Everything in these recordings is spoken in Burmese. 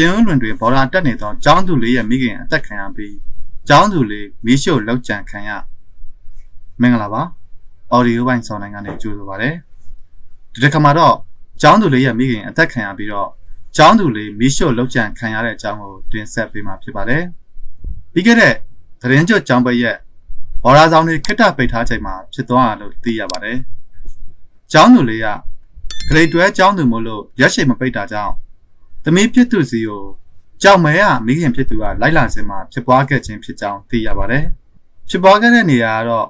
ပြင်ဦးလွင်တွင်ဘော်ဒါတက်နေသောကျောင်းသူလေးရဲ့မိခင်အသက်ခံရပြီးကျောင်းသူလေးမိရှို့လောက်ကြံခံရမင်္ဂလာပါအော်ဒီယိုပိုင်းဆောင်နိုင်ကနေကြိုဆိုပါရစေဒီတစ်ခါမှာတော့ကျောင်းသူလေးရဲ့မိခင်အသက်ခံရပြီးတော့ကျောင်းသူလေးမိရှို့လောက်ကြံခံရတဲ့အကြောင်းကိုတင်ဆက်ပေးမှာဖြစ်ပါတယ်ပြီးခဲ့တဲ့သတင်းကြွကျောင်းပရဲ့ဘော်ဒါဆောင်တွေခက်တပိတ်ထားချိန်မှာဖြစ်သွားတာလို့သိရပါတယ်ကျောင်းသူလေးကဂရိတ်တွဲကျောင်းသူမို့လို့ရက်ရှိမပိတ်တာကြောင့် သမီးဖြစ်သူစီကိုကြောက်မဲရမိခင်ဖြစ်သူကလိုက်လာစင်မှာဖြစ်ပွားခဲ့ခြင်းဖြစ်ကြောင်းသိရပါတယ်ဖြစ်ပွားခဲ့တဲ့နေရာကတော့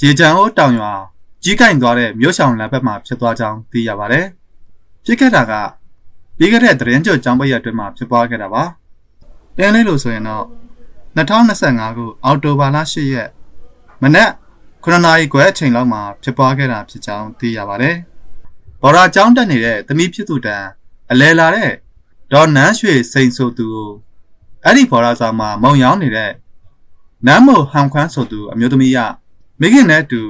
ရေချံအိုးတောင်ရွာကြီးကင်သွားတဲ့မြို့ဆောင်လမ်းဘက်မှာဖြစ်သွားကြောင်းသိရပါတယ်ဖြစ်ခဲ့တာကပြီးခဲ့တဲ့သတင်းကြွကျောင်းပရက်အတွင်းမှာဖြစ်ပွားခဲ့တာပါတင်းလေးလို့ဆိုရင်တော့2025ခုအောက်တိုဘာလ10ရက်မနက်9နာရီခွဲအချိန်လောက်မှာဖြစ်ပွားခဲ့တာဖြစ်ကြောင်းသိရပါတယ်။ဘော်ရာကျောင်းတက်နေတဲ့သမီးဖြစ်သူတန်အလဲလာတဲ့ ဒေါ်နန်းရွှေစိန်ဆိုသူကိုအဲ့ဒီဘော်ရာဆောင်မှာမုံရောင်းနေတဲ့နမ်းမိုဟန်ခွန်းဆိုသူအမျိုးသမီးကမိခင်နဲ့အတူ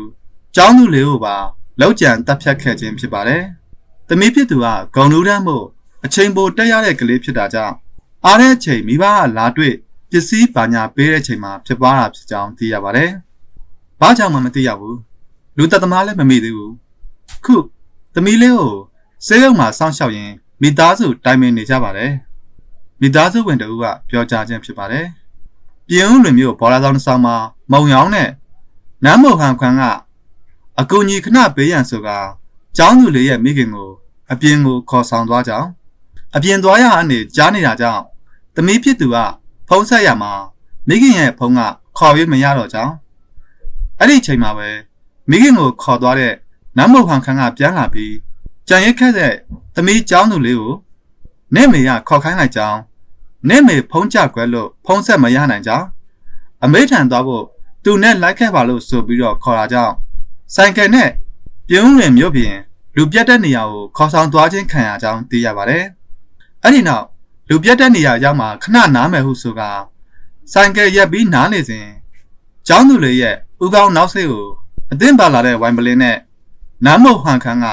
ကျောင်းသူလေးကိုပါလောက်ကြံတက်ဖြတ်ခဲ့ခြင်းဖြစ်ပါတယ်။သမီးဖြစ်သူကဂုံလူးတန်းမို့အချိန်ပိုတက်ရတဲ့ကလေးဖြစ်တာကြောင့်အားတဲ့အချိန်မိဘကလာတွေ့ပစ္စည်းပါညာပေးတဲ့အချိန်မှာဖြစ်ပွားတာဖြစ်ကြောင်းသိရပါတယ်။ဘာကြောင့်မှမသိရဘူး။လူသက်သမားလည်းမမိသေးဘူး။ခုသမီးလေးကိုဆေးရုံမှာစောင့်ရှောက်ရင် မိသားစုတိုင်ပင်နေကြပါတယ်။မိသားစုဝင်တဦးကပြောကြားခြင်းဖြစ်ပါတယ်။ပြင်ဦးလွင်မျိုးဘော်လာဆောင်တစ်ဆောင်မှာမုံရောင်းနဲ့နမ်းမော်ဟန်ခွန်းကအကူကြီးခဏပေးရန်ဆိုကကျောင်းသူလေးရဲ့မိခင်ကိုအပြင်ကိုခေါ်ဆောင်သွားကြောင်းအပြင်သွားရအနေကြားနေတာကြောင့်သမီးဖြစ်သူကဖုံးဆက်ရမှာမိခင်ရဲ့ဖုံးကခေါ်ရမရတော့ကြောင်းအဲ့ဒီချိန်မှာပဲမိခင်ကိုခေါ်သွားတဲ့နမ်းမုတ်ဟန်ခန်းကပြန်လာပြီးကြံရက်ခက်တဲ့ သမီးကျောင်းသူလေးကိုနဲ့မေကခေါ်ခိုင်းလိုက်ကြောင်းနဲ့မေဖုံးကြွယ်လို့ဖုံးဆက်မရနိုင်ကြောင်းအမေထံသွားဖို့သူနဲ့လိုက်ခဲ့ပါလို့ဆိုပြီးတော့ခေါ်လာကြောင်းဆိုင်ကယ်နဲ့ပြင်းဦးလွင်မြို့ပြင်လူပြတ်တဲ့နေရာကိုခေါ်ဆောင်သွားခြင်းခံရကြောင်းသိရပါတယ်။အဲ့ဒီနောက်လူပြတ်တဲ့နေရာရောက်မှခဏနားမယ်ဟုဆိုကဆိုင်ကယ်ရပ်ပြီးနားနေစဉ်ကျောင်းသူလေးရဲ့ဦးကောင်းနောက်ဆေးကိုအသင်းပါလာတဲ့ဝိုင်ပလင်းနဲ့နမ်းမုတ်ဟန်ခန်းက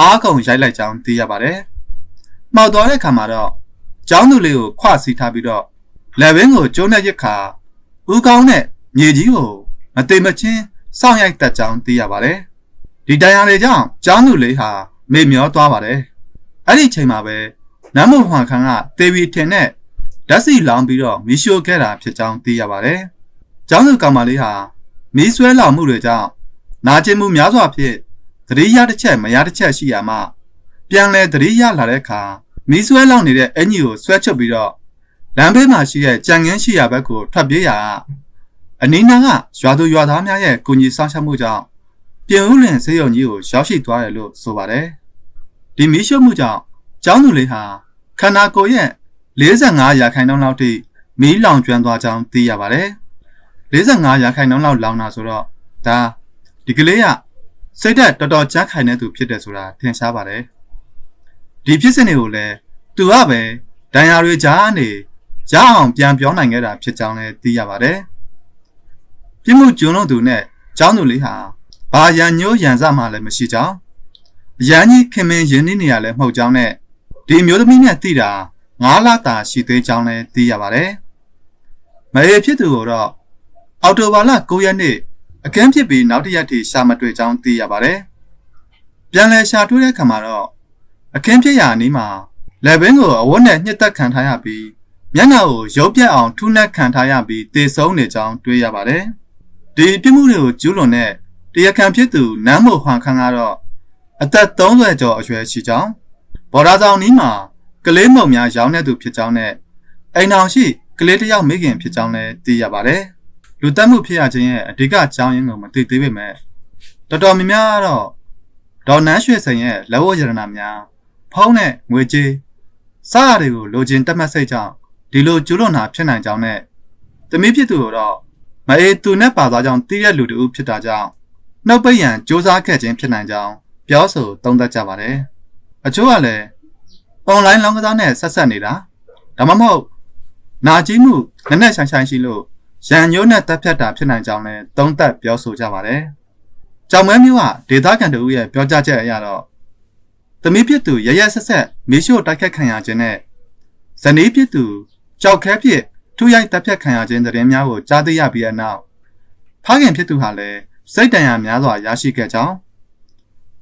အားကုန်ရိုက်လိုက်ကြောင်းသိရပါတယ်။မှောက်သွားတဲ့ခါမှာတော့ကျောင်းသူလေးကိုခွစီထားပြီးတော့လက်ဝင်းကိုကျိုးနဲ့ရစ်ခါဥကောင်းနဲ့မြေကြီးကိုမတိမ်မချင်းစောင့်ရိုက်တတ်ကြောင်းသိရပါတယ်။ဒီတရားတွေကြောင့်ကျောင်းသူလေးဟာမေ့မျောသွားပါတယ်။အဲ့ဒီချိန်မှာပဲနမ်းမုတ်ဟန်ခန်းကတေဗီထင်နဲ့ဓာတ်စီလောင်ပြီးတော့မီးရှို့ခဲ့တာဖြစ်ကြောင်းသိရပါတယ်။ကျောင်းသူကောင်မလေးဟာမီးဆွဲလောင်မှုတွေကြောင့်နာကျင်မှုများစွာဖြင့်သ တိရတစ်ချက်မရတစ်ချက်ရှိရမှပြန်လဲသတိရလာတဲ့အခါမီးဆွဲလောင်နေတဲ့အင်ကြီးကိုဆွဲချုပ်ပြီးတော့လမ်းဘေးမှာရှိတဲ့ကြံငင်းရှိရာဘက်ကိုထွက်ပြေးရာအနီးနားကရွာသူရွာသားများရဲ့ကူညီဆောင်ရှောက်မှုကြောင့်ပြင်ဦးလင်စေယုံကြီးကိုရောက်ရှိသွားတယ်လို့ဆိုပါတယ်။ဒီမီးရှို့မှုကြောင့်ကျောင်းသူလေးဟာခန္ဓာကိုယ်ရဲ့45ရာခိုင်နှုန်းလောက်ထိမီးလောင်ကျွမ်းသွားကြောင်းသိရပါတယ်။45ရာခိုင်နှုန်းလောက်လောင်တာဆိုတော့ဒါဒီကလေးက စိတ်ဓာတ်တော်တော်ကြမ်းခိုင်တဲ့သူဖြစ်တယ်ဆိုတာထင်ရှားပါတယ်။ဒီဖြစ်စဉ်တွေကိုလည်းသူကပဲဒဏ်ရာတွေကြားနေရအောင်ပြန်ပြောနိုင်ခဲ့တာဖြစ်ကြောင်းလည်းသိရပါတယ်။ပြစ်မှုကျူးလွန်သူနဲ့ကျောင်းသူလေးဟာဘာရန်ညိုးရန်စမှလည်းမရှိကြောင်းအရန်ကြီးခင်မင်းရင်းနှီးနေရလဲမဟုတ်ကြောင်းနဲ့ဒီမျိုးသမီးနဲ့တည်တာငါးလတာရှိသေးကြောင်းလည်းသိရပါတယ်။မအေဖြစ်သူကိုတော့အော်တိုဘာလ9ရက်နေ့ အခန်းဖြစ်ပြီးနောက်တစ်ရက်ထိရှာမတွေ့ကြောင်းသိရပါတယ်။ပြန်လည်ရှာတွေ့တဲ့အခါမှာတော့အခန်းဖြစ်ရာအနီးမှာလက်ဘင်းကိုအဝတ်နဲ့ညှစ်သက်ခံထားရပြီးမျက်နှာကိုရုပ်ပြက်အောင်ထုနှက်ခံထားရပြီးတေဆုံးနေကြောင်းတွေ့ရပါတယ်။ဒီပြစ်မှုတွေကိုကျူးလွန်တဲ့တရားခံဖြစ်သူနမ်းမိုဟွန်ခန်းကတော့အသက်30ကျော်အရွယ်ရှိကြောင်းဘော်ဒါဆောင်နီးမှာကလေးမုံများရောင်းနေသူဖြစ်ကြောင်းနဲ့အိမ်အောင်ရှိကလေးတစ်ယောက်မိခင်ဖြစ်ကြောင်းလည်းသိရပါတယ်။ လူတက်မှုဖြစ်ရခြင်းရဲ့အဓိကအကြောင်းရင်းကိုမသိသေးပေမဲ့တော်တော်များများတော့ဒေါ်နန်းရွှေစိန်ရဲ့လက်ဝတ်ရတနာများဖုံးတဲ့ငွေကြေးစားရတွေကိုလိုချင်တက်မှတ်စိတ်ကြောင့်ဒီလိုကျူးလွန်တာဖြစ်နိုင်ကြောင်းနဲ့တမီးဖြစ်သူကိုတော့မအေးသူနဲ့ပါသွားကြောင်းသိတဲ့လူတူဖြစ်တာကြောင့်နှုတ်ပိတ်ရန်စ조사ခဲ့ခြင်းဖြစ်နိုင်ကြောင်းပြောဆိုသုံးသပ်ကြပါတယ်။အချို့ကလည်းအွန်လိုင်းလောင်းကစားနဲ့ဆက်ဆက်နေတာဒါမှမဟုတ်နာကြီးမှုနက်နက်ဆိုင်ဆိုင်ရှိလို့ ရန်ညိုးနဲ့တက်ဖြတ်တာဖြစ်နိုင်ကြောင်းလည်းသုံးသပ်ပြောဆိုကြပါတယ်။ကြောင်မဲမျိုးကဒေသခံတို့ရဲ့ပြောကြားချက်အရတော့သမီးဖြစ်သူရရဆက်ဆက်မီးရှို့တိုက်ခတ်ခံရခြင်းနဲ့ဇနီးဖြစ်သူကြောက်ခဲဖြစ်ထုရိုက်တပ်ဖြတ်ခံရခြင်းသတင်းများကိုကြားသိရပြီးတဲ့နောက်ဖခင်ဖြစ်သူဟာလည်းစိတ်တန်ရာများစွာရရှိခဲ့ကြောင်း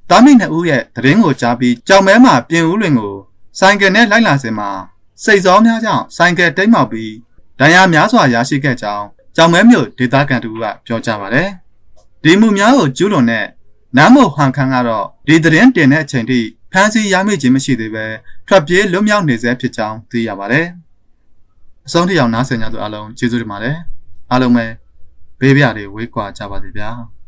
တာမိနှစ်ဦးရဲ့သတင်းကိုကြားပြီးကြောင်မဲမှာပြင်ဦးလွင်ကိုဆိုင်ကယ်နဲ့လိုက်လာစဉ်မှာစိတ်စောများကြောင့်ဆိုင်ကယ်တိတ်မောက်ပြီး ဒဏ်ရာများစွာရရှိခဲ့ကြောင်းကြောင်မဲမြို့ဒေသခံတူကပြောကြားပါတယ်။ဒီမှုများကိုကျူးလွန်တဲ့နမ်းမို့ဟန်ခန်းကတော့ဒီသတင်းတင်တဲ့အချိန်ထိဖမ်းဆီးရမိခြင်းမရှိသေးပဲထွက်ပြေးလွတ်မြောက်နေဆဲဖြစ်ကြောင်းသိရပါတယ်။အဆုံးထိအောင်နားဆင်ကြသူအားလုံးကျေးဇူးတင်ပါတယ်။အားလုံးပဲဘေးပြားတွေဝေးကွာကြပါစေဗျာ။